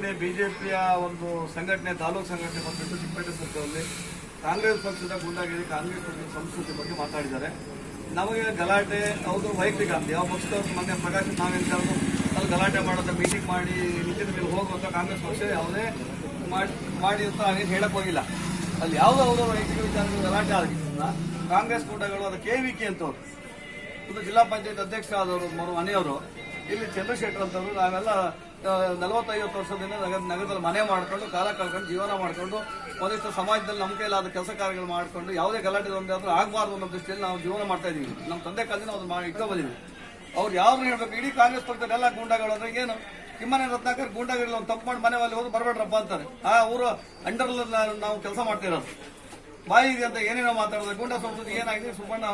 ನಿನ್ನೆ ಬಿಜೆಪಿಯ ಒಂದು ಸಂಘಟನೆ, ತಾಲೂಕು ಸಂಘಟನೆ ಬಂದ್ಬಿಟ್ಟು ಚಿಕ್ಕಪೇಟೆ ಸರ್ಕಲಲ್ಲಿ ಕಾಂಗ್ರೆಸ್ ಪಕ್ಷದ ಗುಂಡಾಗಿರಿ, ಕಾಂಗ್ರೆಸ್ ಪಕ್ಷದ ಸಂಸ್ಕೃತಿ ಬಗ್ಗೆ ಮಾತಾಡಿದ್ದಾರೆ. ನಮಗೆ ಗಲಾಟೆ, ಹೌದು, ವೈಯಕ್ತಿಕ ಅಂತ ಯಾವ ಪಕ್ಷದ ಮೊನ್ನೆ ಪ್ರಕಾಶ್ ನಾವೇನು ಅಲ್ಲಿ ಗಲಾಟೆ ಮಾಡೋದು ಮೀಟಿಂಗ್ ಮಾಡಿ ನಿಂತಿನ ಮೇಲೆ ಹೋಗುವಂತ ಕಾಂಗ್ರೆಸ್ ಪಕ್ಷ ಯಾವುದೇ ಮಾಡಿ ಮಾಡಿ ಅಂತ ನಾವೇನು ಹೇಳಕ್ ಹೋಗಿಲ್ಲ. ಅಲ್ಲಿ ಯಾವುದೋ ಯಾವುದೋ ವೈಯಕ್ತಿಕ ವಿಚಾರಗಳು ಗಲಾಟೆ ಆಗಿದ್ದ ಕಾಂಗ್ರೆಸ್ ಕೂಟಗಳು ಅದು ಕೆ ವಿ ಕೆ ಅಂತವ್ರು, ಒಂದು ಜಿಲ್ಲಾ ಪಂಚಾಯತ್ ಅಧ್ಯಕ್ಷರಾದವರು, ಮರು ಮನೆಯವರು ಇಲ್ಲಿ ಚಂದ್ರಶೇಖರ್ ಅಂತಂದ್ರೆ ನಾವೆಲ್ಲ ನಲವತ್ತೈವತ್ತು ವರ್ಷದಿಂದ ನಗರ ನಗರದಲ್ಲಿ ಮನೆ ಮಾಡ್ಕೊಂಡು, ಕಾಲ ಕಳ್ಕೊಂಡು, ಜೀವನ ಮಾಡ್ಕೊಂಡು, ಒಂದಿಷ್ಟು ಸಮಾಜದಲ್ಲಿ ನಮ್ಮ ಕೈಲಾದ ಕೆಲಸ ಕಾರ್ಯಗಳು ಮಾಡ್ಕೊಂಡು, ಯಾವುದೇ ಗಲಾಟೆ ಒಂದೇ ಆದರೂ ಆಗಬಾರ್ದು ಅನ್ನೋ ದೃಷ್ಟಿಯಲ್ಲಿ ನಾವು ಜೀವನ ಮಾಡ್ತಾ ಇದ್ದೀವಿ. ನಮ್ಮ ತಂದೆ ಕಾಲದಿಂದ ಒಂದು ಇಟ್ಕೊ ಅವ್ರು ಯಾವ್ದು ಹೇಳ್ಬೇಕು? ಇಡೀ ಕಾಂಗ್ರೆಸ್ ಪಕ್ಷದ ಎಲ್ಲ ಗೂಂಡಾಗಳು ಅಂದ್ರೆ ಏನು? ಕಿಮ್ಮನೆ ರತ್ನಾಕರ್ ಗೂಂಡಾಗಳು ಒಂದು ತಪ್ಪು ಮಾಡಿ ಮನೆ ಹೋಗಿ ಬರಬೇಡ್ರಪ್ಪ ಅಂತಾರೆ. ಆ ಊರು ಅಂಡರ್ ನಾವು ಕೆಲಸ ಮಾಡ್ತಿರೋದು. ಬಾಯಿ ಇದೆ ಅಂತ ಏನೇನೋ ಮಾತಾಡಿದ್ರೆ ಗೂಂಡ ಸಂಸ್ಕೃತಿ ಏನಾಗಿದೆ ಸುಬ್ಬಣ್ಣ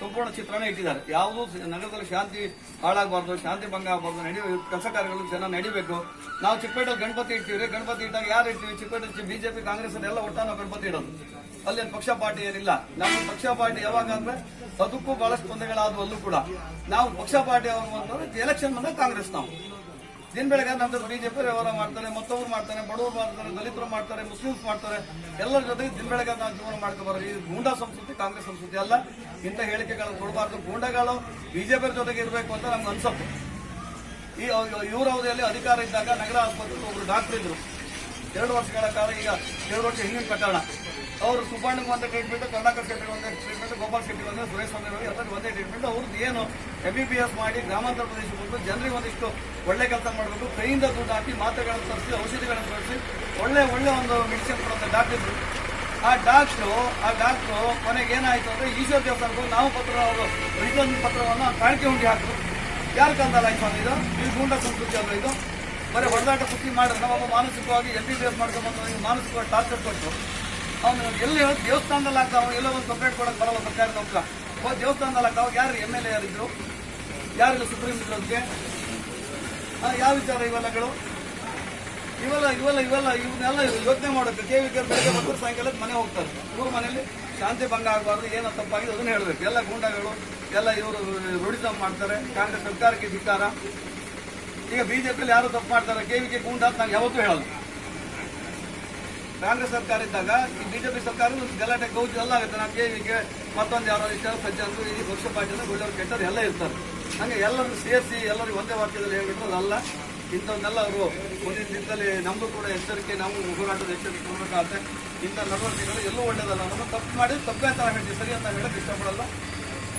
ಸಂಪೂರ್ಣ ಚಿತ್ರಣ ಇಟ್ಟಿದ್ದಾರೆ. ಯಾವುದೂ ನಗರದಲ್ಲಿ ಶಾಂತಿ ಹಾಳಾಗಬಾರ್ದು, ಶಾಂತಿ ಭಂಗ ಆಗಬಾರ್ದು ನಡೆಯುವ ಕೆಲಸ ಕಾರ್ಯಗಳು ಜನ ನಡಿಬೇಕು. ನಾವು ಚಿಕ್ಕಪೇಟೆ ಗಣಪತಿ ಇಡ್ತೀವಿ. ಗಣಪತಿ ಇಟ್ಟಾಗ ಯಾರು ಇಡ್ತೀವಿ? ಚಿಕ್ಕಪೇಟೆ ಬಿಜೆಪಿ, ಕಾಂಗ್ರೆಸ್ ಎಲ್ಲ ಒಟ್ಟ ನಾವು ಗಣಪತಿ ಇಡೋದು. ಅಲ್ಲಿ ಪಕ್ಷ ಪಾರ್ಟಿ ಏನಿಲ್ಲ. ನಮ್ಮ ಪಕ್ಷ ಪಾರ್ಟಿ ಯಾವಾಗ ಅಂದ್ರೆ ಅದಕ್ಕೂ ಬಹಳಷ್ಟು ತೊಂದರೆಗಳಾದವಲ್ಲೂ ಕೂಡ. ನಾವು ಪಕ್ಷ ಪಾರ್ಟಿ ಯಾವಾಗ ಎಲೆಕ್ಷನ್ ಬಂದಾಗ ಕಾಂಗ್ರೆಸ್ ನಾವು. ದಿನ ಬೆಳಗ್ಗೆ ನಮ್ದು ಬಿಜೆಪಿ ವ್ಯವಹಾರ ಮಾಡ್ತಾರೆ ಮತ್ತೊಬ್ರು ಮಾಡ್ತಾರೆ, ಬಡವರು ಮಾಡ್ತಾರೆ, ದಲಿತರು ಮಾಡ್ತಾರೆ, ಮುಸ್ಲಿಮ್ಸ್ ಮಾಡ್ತಾರೆ, ಎಲ್ಲರ ಜೊತೆಗೆ ದಿನ ಬೆಳಗ್ಗೆ ನಾವು ಜೀವನ ಮಾಡ್ಕೋಬಾರ್ದು ಈ ಗೂಂಡಾ ಸಂಸ್ಕೃತಿ, ಕಾಂಗ್ರೆಸ್ ಸಂಸ್ಕೃತಿ ಅಲ್ಲ. ಇಂಥ ಹೇಳಿಕೆಗಳು ಕೊಡಬಾರ್ದು. ಗೂಂಡಾಗಳು ಬಿಜೆಪಿ ಜೊತೆಗೆ ಇರಬೇಕು ಅಂತ ನಮ್ಗೆ ಅನ್ಸುತ್ತೆ. ಈ ಇವರ ಅವಧಿಯಲ್ಲಿ ಅಧಿಕಾರ ಇದ್ದಾಗ ನಗರ ಆಸ್ಪತ್ರೆಗೆ ಒಬ್ರು ಡಾಕ್ಟರ್ ಇದ್ರು. ಎರಡು ವರ್ಷಗಳ ಕಾಲ ಈಗ, ಎರಡು ವರ್ಷ ಹಿಂದಿನ ಪ್ರಕರಣ. ಅವರು ಸುಬ್ಬಣ್ಣಗೆ ಒಂದು ಟ್ರೀಟ್ಮೆಂಟ್ ಕರ್ನಾಟಕ ಸೆಂಟ್ರಿಗೆ ಒಂದು ಟ್ರೀಟ್ಮೆಂಟ್ ಗೋಪಾಲ್ ಶೆಟ್ಟಿಗೆ ಒಂದೇ ಸುರೇಶ್ ಸ್ವಾಮಿ ಎಲ್ಲರಿಗೂ ಒಂದೇ ಟ್ರೀಟ್ಮೆಂಟ್ ಅವ್ರದ್ದು ಏನು ಎಂ ಬಿ ಬಿ ಎಸ್ ಮಾಡಿ ಗ್ರಾಮಾಂತರ ಪ್ರದೇಶಕ್ಕೆ ಬಂದು ಜನರಿಗೆ ಒಂದಿಷ್ಟು ಒಳ್ಳೆ ಕೆಲಸ ಮಾಡಬೇಕು. ಕೈಯಿಂದ ದುಡ್ಡು ಹಾಕಿ ಮಾತ್ರೆಗಳನ್ನು ತರಿಸಿ, ಔಷಧಿಗಳನ್ನು ತರಿಸಿ, ಒಳ್ಳೆ ಒಳ್ಳೆ ಒಂದು ಮೆಡಿಸಿನ್ ಕೊಡುವಂಥ ಡಾಕ್ಟರ್ ಇದ್ರು. ಆ ಡಾಕ್ಟ್ರು ಆ ಡಾಕ್ಟ್ರು ಕೊನೆಗೆ ಏನಾಯಿತು ಅಂದರೆ ಈಶ್ವರ ದೇವಸ್ಥಾನಕ್ಕೆ ನಾವು ಪತ್ರ, ಅವರು ರಿಟರ್ನ್ ಪತ್ರವನ್ನು ಕಾಣಿಕೆ ಹುಂಡಿ ಹಾಕಿದ್ರು ಯಾರು ಕಂದಲ್ಲ ಆಯ್ತು ಸ್ವಾಮಿ ಇದು? ಈ ಗೂಂಡಾ ಸಂಸ್ಕೃತಿ ಅಲ್ಲ ಇದು? ಬರೀ ಹೊಡೆದಾಟ ಕುಸ್ತಿ ಮಾಡಿದ್ರೆ ನಮ್ಮ ಮಾನಸಿಕವಾಗಿ ಎಂ ಬಿ ಬಿ ಎಸ್ ಮಾಡ್ಕೊಂಬಂದು ಮಾನಸಿಕವಾಗಿ ಟಾರ್ಚರ್ ಕೊಟ್ಟು ಅವನು ಎಲ್ಲಿ ದೇವಸ್ಥಾನದಲ್ಲಿ ಆಗ್ತಾವ ಎಲ್ಲೋ ಒಂದು ಕಂಪ್ಲೇಂಟ್ ಕೊಡಕ್ಕೆ ಬರಲ್ಲ ಸರ್ಕಾರಿ ನೌಕರ ದೇವಸ್ಥಾನದಲ್ಲಿ ಆಗ್ತಾವ ಯಾರು ಎಂ ಎಲ್ ಎ ಯಾರಿದ್ರು? ಯಾರಿಲ್ಲ ಸುಪ್ರೀಂ ಇದ್ರು ಅದಕ್ಕೆ ಯಾವ ವಿಚಾರ ಇವೆಲ್ಲಗಳು? ಇವೆಲ್ಲ ಇವೆಲ್ಲ ಇವೆಲ್ಲ ಇವನ್ನೆಲ್ಲ ಯೋಚನೆ ಮಾಡೋದು ಕೆ ವಿ ಬೆಳಗ್ಗೆ ಮತ್ತು ಸಾಯಂಕಾಲ ಮನೆ ಹೋಗ್ತಾರೆ. ಇವ್ರ ಮನೆಯಲ್ಲಿ ಶಾಂತಿ ಭಂಗ ಆಗಬಾರ್ದು, ಏನೋ ತಪ್ಪಾಗಿದೆ ಅದನ್ನು ಹೇಳಬೇಕು. ಎಲ್ಲ ಗೂಂಡಾಗಳು, ಎಲ್ಲ ಇವರು ರೂಢಿಸಮ್ ಮಾಡ್ತಾರೆ. ಕಾಂಗ್ರೆಸ್ ಸರ್ಕಾರಕ್ಕೆ ಧಿಕ್ಕಾರ. ಈಗ ಬಿಜೆಪಿಯಲ್ಲಿ ಯಾರು ತಪ್ಪು ಮಾಡ್ತಾರೆ? ಕೆ ವಿ ಕೆ ಗೂಂಡಾ ಅಂತ ನಾನು ಯಾವತ್ತೂ ಹೇಳಲ್ಲ. ಕಾಂಗ್ರೆಸ್ ಸರ್ಕಾರ ಇದ್ದಾಗ ಈ ಬಿಜೆಪಿ ಸರ್ಕಾರ ಗಲಾಟೆ, ಗೌಜು ಎಲ್ಲ ಆಗುತ್ತೆ. ನಮಗೆ ಈಗ ಮತ್ತೊಂದು ಯಾರೋ ಇಷ್ಟ ಸಜ್ಜನರು ಈ ಪಕ್ಷ ಪಾರ್ಟಿನ ಒಳ್ಳೆಯವರು ಕೆಟ್ಟರು ಎಲ್ಲ ಇರ್ತಾರೆ. ಹಂಗೆ ಎಲ್ಲರೂ ಸೇರಿಸಿ, ಎಲ್ಲರಿಗೂ ಒಂದೇ ವಾಕ್ಯದಲ್ಲಿ ಹೇಳ್ಬಿಟ್ಟು ಅದಲ್ಲ ಇಂಥವನ್ನೆಲ್ಲ ಅವರು ಮುಂದಿನ ದಿನದಲ್ಲಿ ನಮ್ಮದು ಕೂಡ ಎಚ್ಚರಿಕೆ, ನಾವು ಹೋರಾಟದ ಎಚ್ಚರಿಕೆ ಕೊಡಬೇಕಾಗುತ್ತೆ. ಇಂಥ ನಡವಳಿಕೆಗಳು ಎಲ್ಲೂ ಒಳ್ಳೇದಲ್ಲ ನಮ್ಮ ತಪ್ಪು ಮಾಡಿ ತಪ್ಪೇ ಅಂತ ಹೇಳ್ತೀವಿ. ಸರಿ ಅಂತ ಹೇಳಕ್ಕೆ ಇಷ್ಟಪಡಲ್ಲ.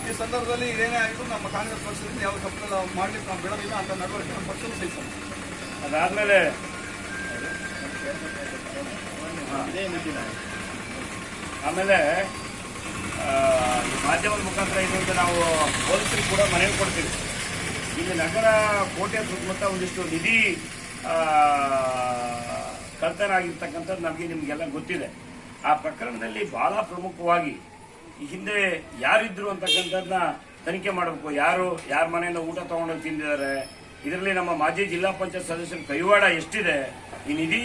ಈ ಸಂದರ್ಭದಲ್ಲಿ ಏನೇ ಆಗಿದ್ರು ನಮ್ಮ ಕಾಂಗ್ರೆಸ್ ಪಕ್ಷದಿಂದ ಯಾವ ತಪ್ಪು ಮಾಡಲಿಕ್ಕೆ ನಾವು ಬಿಡೋದಿಲ್ಲ ಅಂತ ನಡವಳಿಕೆ ನಮ್ಮ ಪಕ್ಷದ ಸಹಿತ. ಅದಾದ್ಮೇಲೆ ಆಮೇಲೆ ಆ, ಆಮೇಲೆ ಮಾಧ್ಯಮದ ಮುಖಾಂತರ ಇದರಿಂದ ನಾವು ಪೊಲೀಸರಿಗೆ ಕೂಡ ಮನವಿ ಕೊಡ್ತೀವಿ. ಇಲ್ಲಿ ನಗರ ಕೋಟೆ ಸುತ್ತಮುತ್ತ ಒಂದಿಷ್ಟು ನಿಧಿ ಕಳ್ತನ ಆಗಿರ್ತಕ್ಕಂಥದ್ದು ನಮಗೆ ನಿಮಗೆಲ್ಲ ಗೊತ್ತಿದೆ. ಆ ಪ್ರಕರಣದಲ್ಲಿ ಬಹಳ ಪ್ರಮುಖವಾಗಿ ಈ ಹಿಂದೆ ಯಾರಿದ್ರು ಅಂತಕ್ಕಂಥದ್ದನ್ನ ತನಿಖೆ ಮಾಡಬೇಕು. ಯಾರು ಯಾರ ಮನೆಯಿಂದ ಊಟ ತಗೊಂಡು ತಿಂದಿದ್ದಾರೆ ಇದರಲ್ಲಿ ನಮ್ಮ ಮಾಜಿ ಜಿಲ್ಲಾ ಪಂಚಾಯತ್ ಸದಸ್ಯರ ಕೈವಾಡ ಎಷ್ಟಿದೆ, ಈ ನಿಧಿ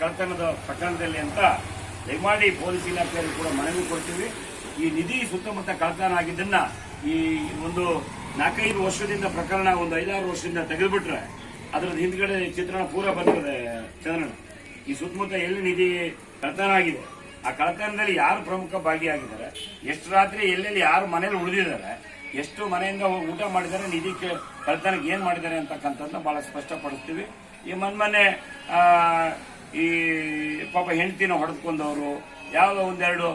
ಕಳ್ತನದ ಪ್ರಕರಣದಲ್ಲಿ ಅಂತ ದಯಮಾಡಿ ಪೊಲೀಸ್ ಇಲಾಖೆಯಲ್ಲಿ ಕೂಡ ಮನವಿ ಕೊಡ್ತೀವಿ. ಈ ನಿಧಿ ಸುತ್ತಮುತ್ತ ಕಳ್ತನ ಆಗಿದ್ದನ್ನ ಈ ಒಂದು ನಾಲ್ಕೈದು ವರ್ಷದಿಂದ ಪ್ರಕರಣ, ಒಂದು ಐದಾರು ವರ್ಷದಿಂದ ತೆಗೆದುಬಿಟ್ರೆ ಅದರ ಹಿಂದ್ಗಡೆ ಚಿತ್ರಣ ಪೂರ ಬಂದಿದೆ ಚಂದ್ರಣ್ಣ. ಈ ಸುತ್ತಮುತ್ತ ಎಲ್ಲಿ ನಿಧಿ ಕಳತನ ಆಗಿದೆ? ಆ ಕಳ್ತನದಲ್ಲಿ ಯಾರು ಪ್ರಮುಖ ಭಾಗಿಯಾಗಿದ್ದಾರೆ? ಎಷ್ಟು ರಾತ್ರಿ ಎಲ್ಲೆಲ್ಲಿ ಯಾರು ಮನೇಲಿ ಉಳಿದಿದ್ದಾರೆ? ಎಷ್ಟು ಮನೆಯಿಂದ ಊಟ ಮಾಡಿದ್ದಾರೆ, ನಿಧಿ ಕಳ್ತನಕ್ಕೆ ಏನ್ ಮಾಡಿದ್ದಾರೆ ಅಂತಕ್ಕಂಥದ್ದನ್ನ ಬಹಳ ಸ್ಪಷ್ಟಪಡಿಸ್ತೀವಿ. ಈ ಮೊನ್ನೆ ಈ ಪಾಪ ಹೆಂಡತಿನ ಹೊಡೆದುಕೊಂಡವರು ಯಾವ ಒಂದೆರಡು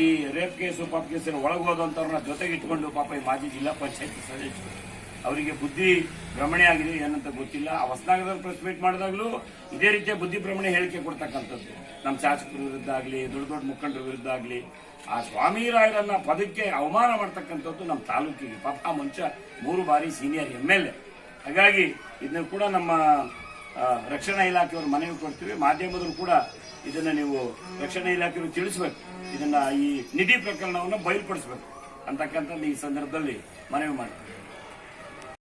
ಈ ರೇಪ್ ಕೇಸು, ಪಾಪ ಕೇಸಿನ ಒಳಗೆ ಹೋದಂಥವ್ರನ್ನ ಜೊತೆಗೆ ಇಟ್ಕೊಂಡು ಪಾಪ ಈ ಮಾಜಿ ಜಿಲ್ಲಾ ಪಂಚಾಯತ್ ಸದಸ್ಯರು. ಅವರಿಗೆ ಬುದ್ಧಿ ಭ್ರಮಣೆ ಆಗಿದೆ, ಏನಂತ ಗೊತ್ತಿಲ್ಲ. ಆ ಹೊಸನಗರದಲ್ಲಿ ಪ್ರೆಸ್ ಮೀಟ್ ಮಾಡಿದಾಗಲೂ ಇದೇ ರೀತಿಯ ಬುದ್ಧಿ ಭ್ರಮಣೆ ಹೇಳಿಕೆ ಕೊಡ್ತಕ್ಕಂಥದ್ದು. ನಮ್ಮ ಶಾಸಕರ ವಿರುದ್ಧ ಆಗಲಿ, ದೊಡ್ಡ ದೊಡ್ಡ ಮುಖಂಡರ ವಿರುದ್ಧ ಆಗಲಿ, ಆ ಸ್ವಾಮಿ ರಾಯರನ್ನ ಪದಕ್ಕೆ ಅವಮಾನ ಮಾಡ್ತಕ್ಕಂಥದ್ದು ನಮ್ಮ ತಾಲೂಕಿಗೆ. ಪಾಪ, ಆ ಮೂರು ಬಾರಿ ಸೀನಿಯರ್ ಎಂ ಎಲ್ ಎ ಹಾಗಾಗಿ ಇದನ್ನು ಕೂಡ ನಮ್ಮ ರಕ್ಷಣಾ ಇಲಾಖೆಯವರು ಮನವಿ ಕೊಡ್ತೀವಿ. ಮಾಧ್ಯಮದಲ್ಲೂ ಕೂಡ ಇದನ್ನ ನೀವು ರಕ್ಷಣಾ ಇಲಾಖೆಯವರು ತಿಳಿಸ್ಬೇಕು. ಇದನ್ನ ಈ ನಿಧಿ ಪ್ರಕರಣವನ್ನು ಬಯಲುಪಡಿಸ್ಬೇಕು ಅಂತಕ್ಕಂಥದ್ದು ಈ ಸಂದರ್ಭದಲ್ಲಿ ಮನವಿ ಮಾಡ್ತೀವಿ.